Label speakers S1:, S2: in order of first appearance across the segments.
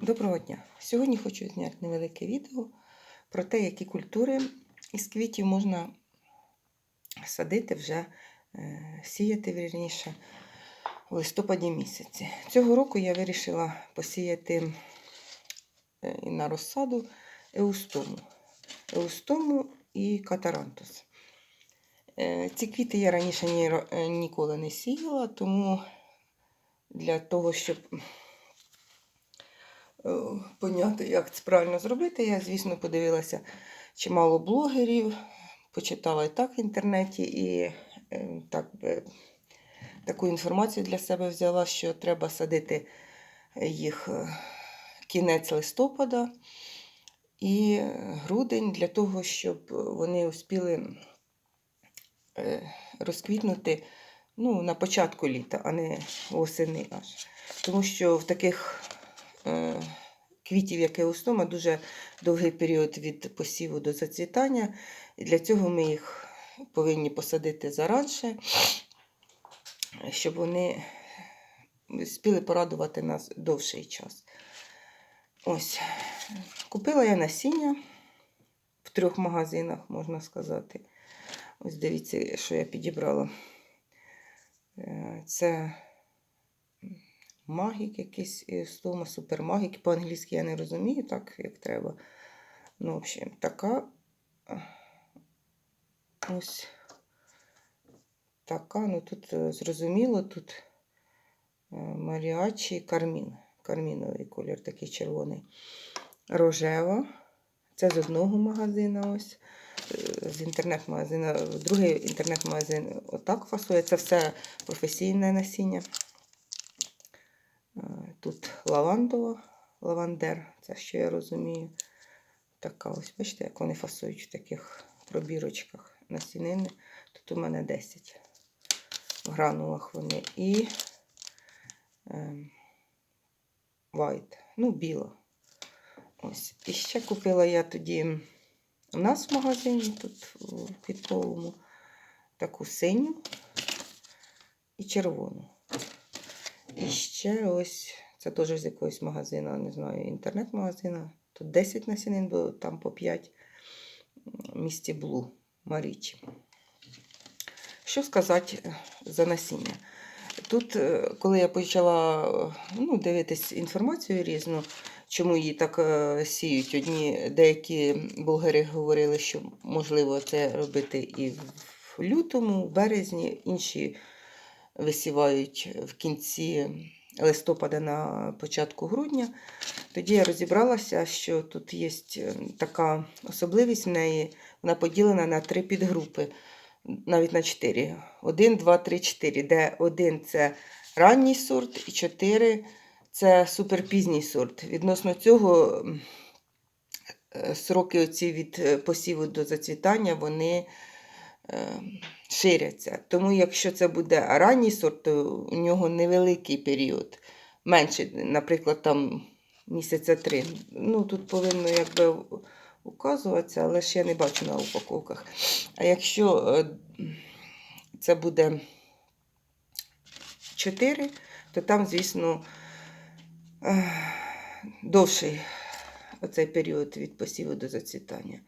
S1: Доброго дня! Сьогодні хочу зняти невелике відео про те, які культури із квітів можна садити вже, е, сіяти вірніше в листопаді місяці. Цього року я вирішила посіяти е, на розсаду еустому. Еустому і катарантус. Е, Ці квіти я раніше ні, ніколи не сіяла, тому для того, щоб поняти, як це правильно зробити. Я, звісно, подивилася чимало блогерів, почитала і так в інтернеті, і е, так, таку інформацію для себе взяла, що треба садити їх е, кінець листопада і грудень для того, щоб вони успіли е, розквітнути ну, на початку літа, а не восени аж. Тому що в таких е, квітів, як еустома, дуже довгий період від посіву до зацвітання. І для цього ми їх повинні посадити заранше, щоб вони спіли порадувати нас довший час. Ось, купила я насіння в трьох магазинах, можна сказати. Ось дивіться, що я підібрала. Е, Це магік якийсь стома, супермагік. По-англійськи я не розумію, так як треба. Ну, в общем, така е, ось така. Ну тут е, зрозуміло, тут е, маріачі кармін. Карміновий колір такий червоний. Рожева. Це з одного магазина ось. е, З інтернет-магазину. Другий інтернет-магазин отак фасує. Це все професійне насіння. Тут лавандова, лавандер, це що я розумію. Така ось, бачите, як вони фасують в таких пробірочках насінини. Тут у мене 10 в гранулах вони. І ем, white, ну, біла. Ось. І ще купила я тоді у нас в магазині, тут в квітковому, таку синю і червону. І ще ось, це теж з якогось магазину, не знаю, інтернет-магазину. Тут 10 насінин, бо там по 5 місті Блу, Марічі. Що сказати е, за насіння? Тут, е, коли я почала е, ну, дивитись інформацію різну, чому її так сіють, одні деякі блогери говорили, що можливо це робити і в лютому, в березні, інші висівають в кінці листопада на початку грудня. Тоді я розібралася, що тут є така особливість в неї, вона поділена на три підгрупи, навіть на чотири. Один, два, три, чотири. Де один це ранній сорт, і чотири це суперпізній сорт. Відносно цього е, сроки оці від е, посіву до зацвітання, вони е, ширяться. Тому якщо це буде ранній сорт, то у нього невеликий період. Менше, наприклад, там місяця три. Ну, тут повинно якби указуватися, але ж я не бачу на упаковках. А якщо е, це буде 4, то там, звісно, е, довший оцей період від посіву до зацвітання.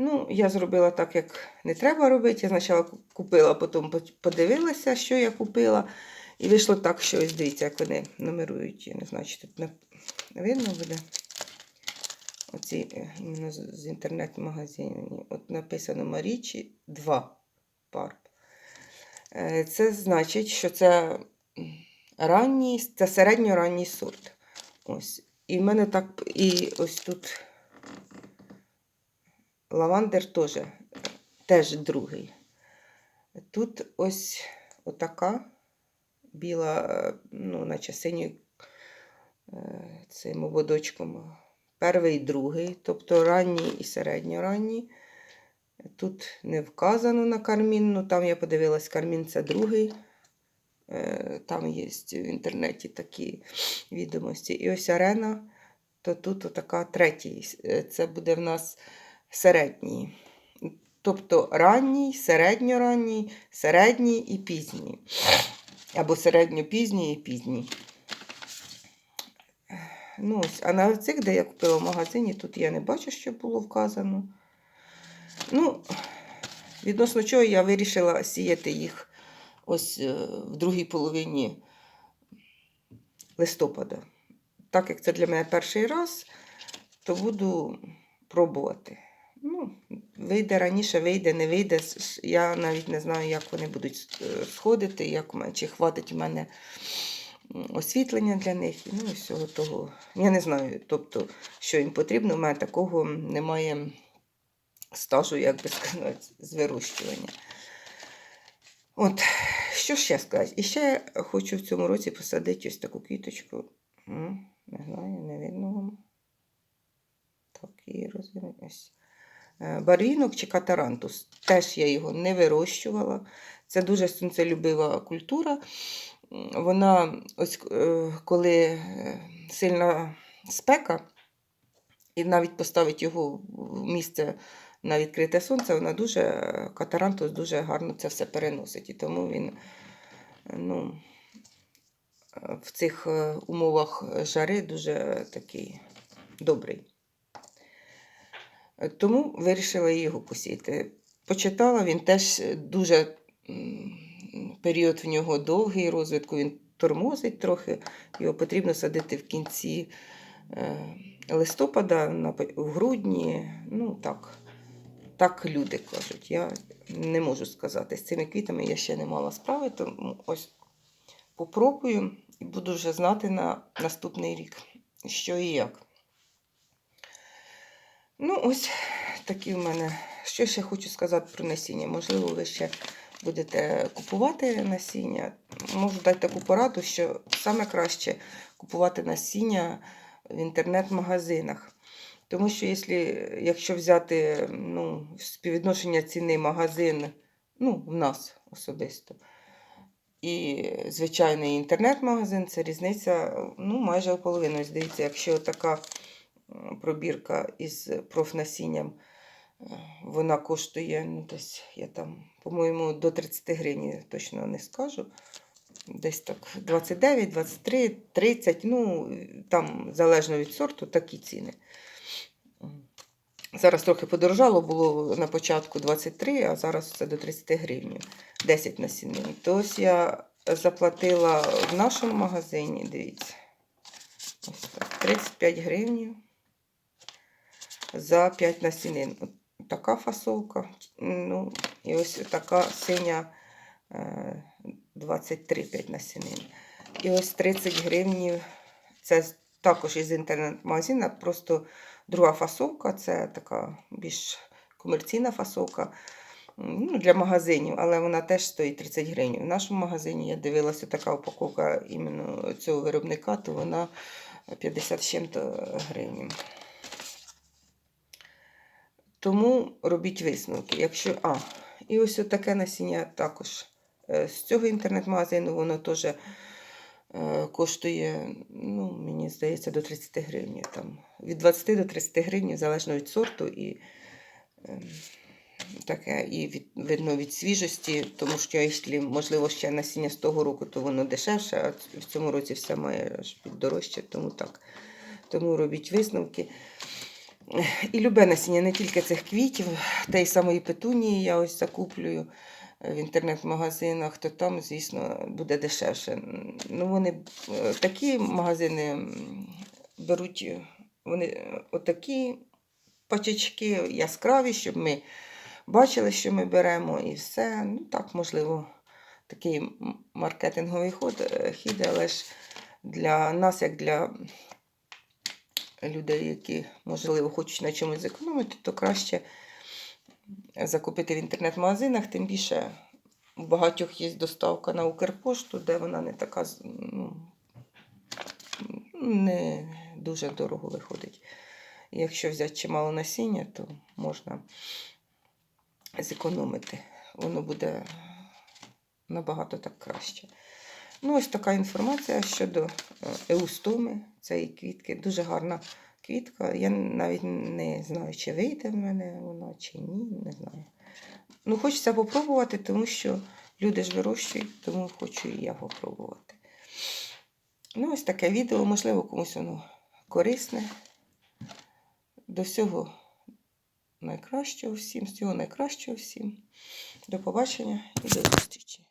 S1: Ну, я зробила так, як не треба робити. Я спочатку купила, потім подивилася, що я купила. І вийшло так, що ось дивіться, як вони номерують. Я не знаю, чи тут не видно буде. Оці е, іменно з інтернет-магазину. От написано Марічі 2 пар. Е, Це значить, що це ранній, це середньоранній сорт. Ось. І в мене так, і ось тут лавандер теж, е, теж другий. Тут ось отака біла, е, ну, наче синьою е, цим ободочком. Перший другий, тобто ранній і середньоранній. Тут не вказано на кармін, ну там я подивилась, кармін це другий. Там є в інтернеті такі відомості. І ось арена, то тут така третій. Це буде в нас середній. Тобто ранній, середньоранній, середній і пізній. Або середньопізній і пізній. Ну. А на цих, де я купила в магазині, тут я не бачу, що було вказано. Ну, відносно чого я вирішила сіяти їх ось е, в другій половині листопада. Так як це для мене перший раз, то буду пробувати. Вийде раніше, вийде, не вийде. Я навіть не знаю, як вони будуть е, сходити, як, чи хватить у мене освітлення для них. Ну, і всього того. Я не знаю, тобто, що їм потрібно. У мене такого немає стажу, як би сказати, з вирощування. От, що ще сказати? І ще хочу в цьому році посадити ось таку квіточку. Не знаю, не видно вам. Так, її розвинуть. Ось. Е, Барвінок чи катарантус. Теж я його не вирощувала. Це дуже сонцелюбива культура. Вона, ось е, коли е, сильна спека, і навіть поставить його в місце на відкрите сонце, вона дуже, катарантус дуже гарно це все переносить. І тому він ну, в цих умовах жари дуже такий добрий. Е, Тому вирішила його посіяти. Почитала, він теж дуже період в нього довгий розвитку, він тормозить трохи. Його потрібно садити в кінці е, листопада, в грудні. Ну так, так люди кажуть. Я не можу сказати. З цими квітами я ще не мала справи, тому ось попробую і буду вже знати на наступний рік, що і як. Ну, ось такі в мене. Що ще хочу сказати про насіння? Можливо, ви ще будете купувати насіння. Можу дати таку пораду, що саме краще купувати насіння в інтернет-магазинах. Тому що якщо, якщо взяти ну, співвідношення ціни магазин, ну, в нас особисто, і звичайний інтернет-магазин, це різниця ну, майже у половину. Дивіться, якщо така пробірка із профнасінням, е, вона коштує ну, десь, я там, по-моєму, до 30 гривень, точно не скажу. Десь так 29, 23, 30, ну, там залежно від сорту, такі ціни. Зараз трохи подорожало, було на початку 23, а зараз це до 30 гривень. 10 насінин. То ось я заплатила в нашому магазині, дивіться, ось так, 35 гривень за 5 насінин. От така фасовка. Ну, і ось така синя е, 23 5 насінин. І ось 30 гривень. Це також із інтернет-магазина, просто друга фасовка, це така більш комерційна фасовка ну, для магазинів, але вона теж стоїть 30 гривень. В нашому магазині я дивилася така упаковка іменно цього виробника, то вона 50 з чим-то гривень. Тому робіть висновки. Якщо, а, і ось таке насіння також. е, З цього інтернет-магазину воно теж е, коштує, ну, мені здається, до 30 гривень. Там, від 20 до 30 гривень, залежно від сорту і ем, таке, і від, видно від свіжості, тому що, якщо, можливо, ще насіння з того року, то воно дешевше, а в цьому році все має аж дорожче, тому так. Тому робіть висновки. І любе насіння, не тільки цих квітів, та й самої петунії я ось закуплюю в інтернет-магазинах, то там, звісно, буде дешевше. Ну, вони е, такі магазини беруть, е, вони е, отакі пачечки яскраві, щоб ми бачили, що ми беремо, і все. Ну, так, можливо, такий маркетинговий е, хід, але ж для нас, як для людей, які, можливо, хочуть на чомусь зекономити, то краще закупити в інтернет-магазинах, тим більше у багатьох є доставка на Укрпошту, де вона не така ну, не дуже дорого виходить. Якщо взяти чимало насіння, то можна зекономити. Воно буде набагато так краще. Ну, ось така інформація щодо е, еустоми цієї квітки. Дуже гарна квітка. Я навіть не знаю, чи вийде в мене вона, чи ні, не знаю. Ну, хочеться попробувати, тому що люди ж вирощують, тому хочу і я попробувати. Ну, ось таке відео, можливо, комусь воно корисне. До всього найкращого всім, всього найкращого всім. До побачення і до зустрічі!